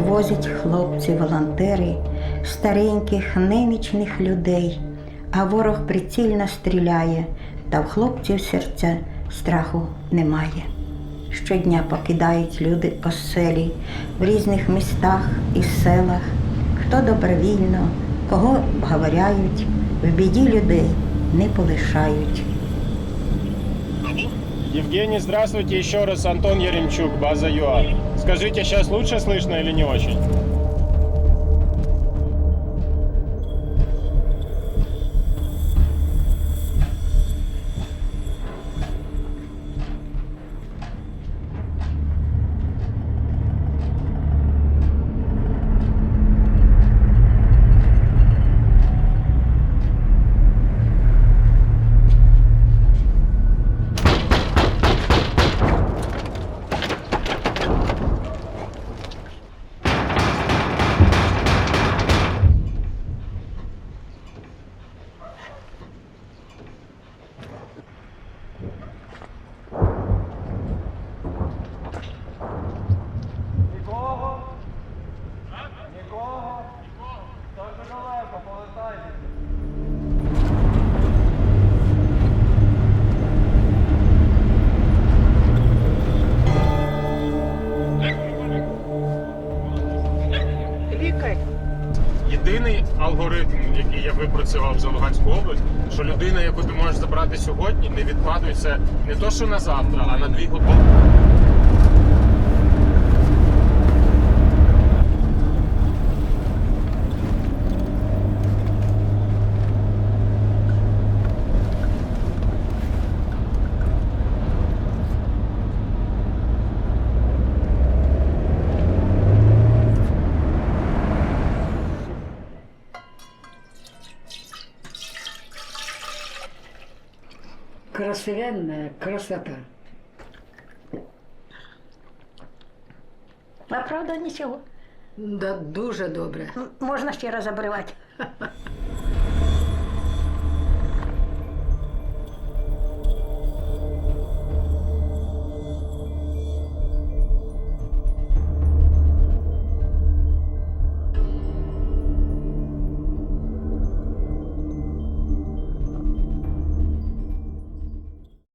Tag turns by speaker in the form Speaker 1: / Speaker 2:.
Speaker 1: Возять хлопці, волонтери, стареньких, немічних людей, а ворог прицільно стріляє, та в хлопців серця страху немає. Щодня покидають люди оселі в різних містах і селах, хто добровільно, кого говоряють, в біді людей не полишають.
Speaker 2: Евгений, здравствуйте. Еще раз Антон Яремчук, база ЮА. Скажите, сейчас лучше слышно или не очень? Єдиний алгоритм, який я випрацював за Луганську область, що людина, яку ти можеш забрати сьогодні, не відкладується не то, що на завтра, а на дві години.
Speaker 3: Красивенная красота.
Speaker 1: А правда нічого.
Speaker 3: Да дуже добре.
Speaker 1: М- Можна ще раз обривати.